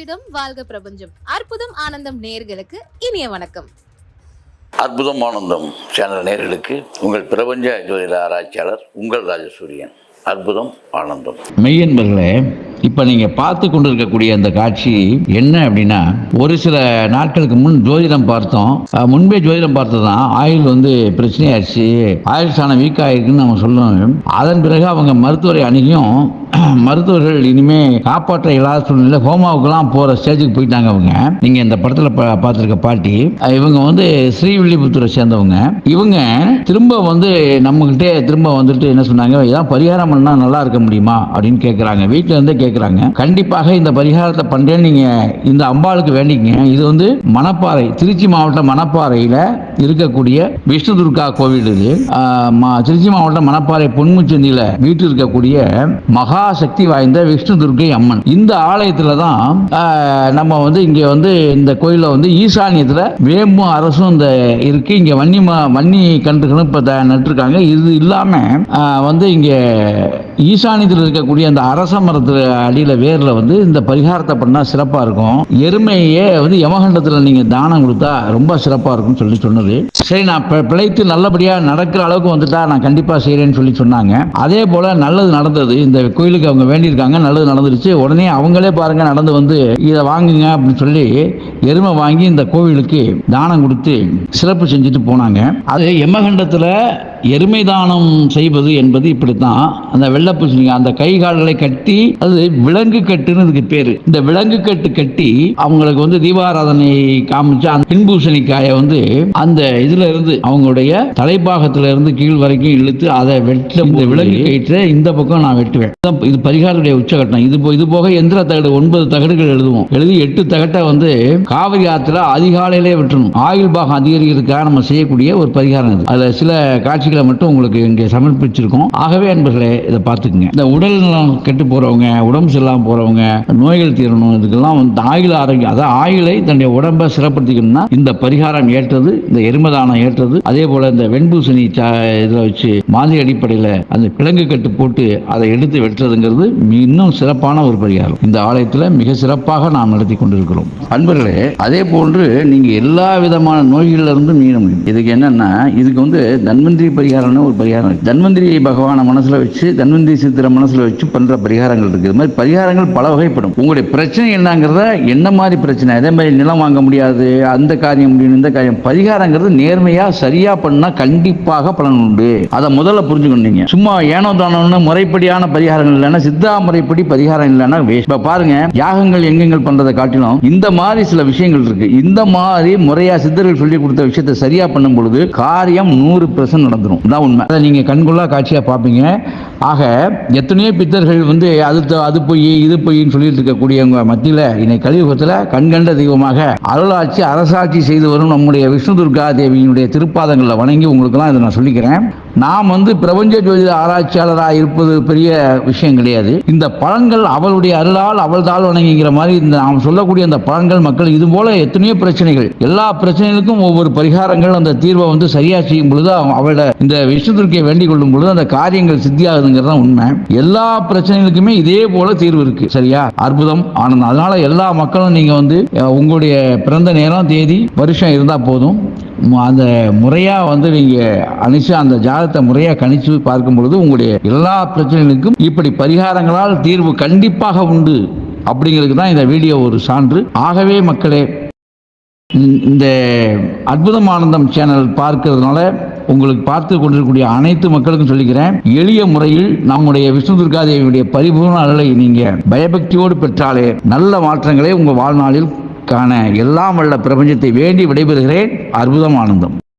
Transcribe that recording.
ஜோதிடம் வாழ்க பிரபஞ்சம். அற்புதம் ஆனந்தம் நேர்களுக்கு இனிய வணக்கம். அற்புதம் ஆனந்தம் சேனல் நேயர்களுக்கு உங்கள் பிரபஞ்ச ஜோதிட ஆராய்ச்சியாளர் உங்கள் ராஜசூரியன். அற்புதம் ஆனந்தம். மெய்யன்பர்களே இப்போ நீங்கள் பார்த்து கொண்டிருக்கக்கூடிய அந்த காட்சி என்ன அப்படின்னா ஒரு சில நாட்களுக்கு முன் ஜோதிடம் பார்த்தோம். முன்பே ஜோதிடம் பார்த்தது தான் ஆயில் வந்து பிரச்சனையாச்சு. ஆயில் சாணம் வீக் ஆயிருக்குன்னு நம்ம சொல்லணும் அதன் பிறகு அவங்க மருத்துவரை அணுகியும் மருத்துவர்கள் இனிமே காப்பாற்ற இல்லாத சூழ்நிலை ஹோமாவுக்குலாம் போற ஸ்டேஜுக்கு போயிட்டாங்க அவங்க. நீங்க இந்த படத்துல பா- பாட்டி இவங்க வந்து ஸ்ரீவில்லிபுத்தூரை சேர்ந்தவங்க. இவங்க திரும்ப வந்து நம்மகிட்டே திரும்ப வந்துட்டு என்ன சொன்னாங்க இதான் பரிகாரம் பண்ணா நல்லா இருக்க முடியுமா? அப்படின்னு கேட்குறாங்க வீட்டுல இருந்தே கேட்குறாங்க கண்டிப்பாக இந்த பரிகாரத்தை பண்றேன்னு நீங்க இந்த அம்பாளுக்கு வேண்டிக்கங்க. இது வந்து மணப்பாறை திருச்சி மாவட்டம் மணப்பாறையில இருக்கக்கூடிய விஷ்ணு துர்கா கோவில் இது. மா- திருச்சி மாவட்டம் மணப்பாறை பொன்முச்சந்தியில வீட்டு இருக்கக்கூடிய மகா சக்தி வாய்ந்த விஷ்ணு துர்கை அம்மன். இந்த ஆலயத்துல தான் நம்ம வந்து இங்க வந்து இந்த கோயிலில் வந்து ஈசானியத்துல வேம்பும் அரசும் இந்த இருக்கு. இங்க வன்னி வன்னி கன்றுகளும் இப்ப த- இது இல்லாம வந்து இங்கே ஈசானியத்தில் இருக்கக்கூடிய அந்த அரச மரத்தில் அடியில் வேரில் வந்து இந்த பரிகாரத்தை பண்ணால் சிறப்பாக இருக்கும். எருமையே வந்து யமகண்டத்தில் நீங்கள் தானம் கொடுத்தா ரொம்ப சிறப்பாக இருக்கும்னு சொல்லி சொன்னது. சரி நான் பிழைத்து நல்லபடியாக நடக்கிற அளவுக்கு வந்துட்டா நான் கண்டிப்பாக செய்கிறேன்னு சொல்லி சொன்னாங்க. அதே போல் நல்லது நடந்தது. இந்த கோயிலுக்கு அவங்க வேண்டியிருக்காங்க. நல்லது நடந்துருச்சு. உடனே அவங்களே பாருங்கள் நடந்து வந்து இதை வாங்குங்க அப்படின்னு சொல்லி எருமை வாங்கி இந்த கோவிலுக்கு தானம் கொடுத்து சிறப்பு செஞ்சுட்டு போனாங்க. அது எமகண்டத்துல எருமை தானம் செய்வது என்பது இப்படித்தான். அந்த வெள்ளப்பூசணிங்க அந்த கை கால்களை கட்டி அது விலங்கு கட்டுன்னு இதுக்கு பேரு. இந்த விலங்கு கட்டு கட்டி அவங்களுக்கு வந்து தீபாராதனை காமிச்சு அந்த பின்பூசணிக்காயை வந்து அந்த இதுல இருந்து அவங்களுடைய தலைப்பாகத்துல இருந்து கீழ் வரைக்கும் இழுத்து அதை வெட்ட இந்த விலங்கு கயிற்று இந்த பக்கம் நான் வெட்டுவேன். இது பரிகாரத்துடைய உச்சகட்டம். இது போ- இது போக எந்திர தகடு ஒன்பது தகடுகள் எழுதுவோம். எழுதி எட்டு தகட்டை வந்து காவிரி ஆற்றுல அதிகாலையிலே விட்டுணும். ஆயுள் பாகம் அதிகரிக்கிறதுக்காக நம்ம செய்யக்கூடிய ஒரு பரிகாரம் இது. அதில் சில காட்சிகளை மட்டும் உங்களுக்கு இங்கே சமர்ப்பிச்சிருக்கோம். ஆகவே அன்பர்களே இதை பார்த்துக்குங்க. இந்த உடல் நலம் கெட்டு போகிறவங்க உடம்பு சரியில்லாமல் போகிறவங்க நோய்கள் தீரணும் இதுக்கெல்லாம் வந்து ஆயுள் ஆரோக்கியம் அதாவது ஆயுளை தன்னுடைய உடம்பை சிறப்படுத்திக்கணும்னா இந்த பரிகாரம் ஏற்றது இந்த எருமதானம் ஏற்றது. அதே போல் இந்த வெண்பூசணி சா- வச்சு மாதிரி அடிப்படையில் அந்த கிழங்கு கட்டு போட்டு அதை எடுத்து வெட்டுறதுங்கிறது இன்னும் சிறப்பான ஒரு பரிகாரம். இந்த ஆலயத்தில் மிக சிறப்பாக நாம் நடத்தி கொண்டிருக்கிறோம். அன்பர்களே அதே போன்று நீங்க எல்லா விதமான நோய்களிலிருந்து மீன முடியும். இதுக்கு என்னன்னா இதுக்கு வந்து தன்வந்திரி பரிகாரம்னு ஒரு பரிகாரம் இருக்குது தன்வந்திரி பகவானை மனசுல வச்சு தன்வந்திரி சித்திர மனசுல வச்சு பண்ற பரிகாரங்கள் இருக்கு. இது மாதிரி பரிகாரங்கள் பல வகைப்படும். உங்களுடைய பிரச்சனை என்னங்கிறத என்ன மாதிரி பிரச்சனை? அதே மாதிரி நிலம் வாங்க முடியாது அந்த காரியம் முடியும் இந்த காரியம். பரிகாரங்கிறது நேர்மையா சரியா பண்ணா கண்டிப்பாக பலன் உண்டு. அதை முதல்ல புரிஞ்சுக்கணும் சும்மா ஏனோ தானோன்னு முறைப்படியான பரிகாரங்கள் இல்லைன்னா சித்தா முறைப்படி பரிகாரம் இல்லைன்னா waste. பாருங்க யாகங்கள் எங்கெங்கள் பண்றதை காட்டிலும் இந்த மாதிரி சில விஷயங்கள் இருக்கு. இந்த மாதிரி முறையா சித்தர்கள் சொல்லி கொடுத்த விஷயத்தை சரியா பண்ணும் பொழுது காரியம் நூறு பெர்சன்ட் நடந்துடும் தான் உண்மை. அதை நீங்க கண்கொள்ளா காட்சியா பார்ப்பீங்க ஆக எத்தனையோ பித்தர்கள் வந்து அது த- அது பொய் இது பொய்ன்னு சொல்லிட்டு இருக்கக்கூடியவங்க மத்தியில இன்னை கலியுகத்துல கண்கண்ட தெய்வமாக அருளாட்சி அரசாட்சி செய்து வரும் நம்முடைய விஷ்ணு துர்கா தேவியினுடைய திருப்பாதங்களை வணங்கி உங்களுக்கெல்லாம் இதை நான் சொல்லிக்கிறேன். நாம் வந்து பிரபஞ்ச ஜோதிட ஆராய்ச்சியாளராக இருப்பது பெரிய விஷயம் கிடையாது. இந்த பழங்கள் அவளுடைய அருளால் அவள் தாழ் வணங்குங்கிற மாதிரி இந்த நாம் சொல்லக்கூடிய அந்த பழங்கள் மக்கள் இது போல எத்தனையோ பிரச்சனைகள். எல்லா பிரச்சனைகளுக்கும் ஒவ்வொரு பரிகாரங்கள் அந்த தீர்வை வந்து சரியா செய்யும் பொழுது அவளோட இந்த விஷ்ணு துர்க்கையை வேண்டிக் கொள்ளும் பொழுது அந்த காரியங்கள் சித்தியாகுதுங்கிறது தான் உண்மை. எல்லா பிரச்சனைகளுக்குமே இதே போல தீர்வு இருக்கு. சரியா? அற்புதம் ஆனந்தம். அதனால எல்லா மக்களும் நீங்க வந்து உங்களுடைய பிறந்த நேரம் தேதி வருஷம் இருந்தா போதும். அந்த முறையாக வந்து நீங்கள் அனுஷா அந்த ஜாதகத்தை முறையாக கணிச்சு பார்க்கும் பொழுது உங்களுடைய எல்லா பிரச்சனைகளுக்கும் இப்படி பரிகாரங்களால் தீர்வு கண்டிப்பாக உண்டு அப்படிங்கிறதுக்கு தான் இந்த வீடியோ ஒரு சான்று. ஆகவே மக்களே இந்த- அற்புதம் ஆனந்தம் சேனல் பார்க்கறதுனால உங்களுக்கு பார்த்து கொண்டிருக்கக்கூடிய அனைத்து மக்களுக்கும் சொல்லிக்கிறேன் எளிய முறையில் நம்முடைய விஷ்ணு துர்காதேவியுடைய பரிபூர்ண அருளை நீங்க பயபக்தியோடு பெற்றாலே நல்ல மாற்றங்களை உங்கள் வாழ்நாளில் காண எல்லாம் வல்ல பிரபஞ்சத்தை வேண்டி விடைபெறுகிறேன். அற்புதம் ஆனந்தம்.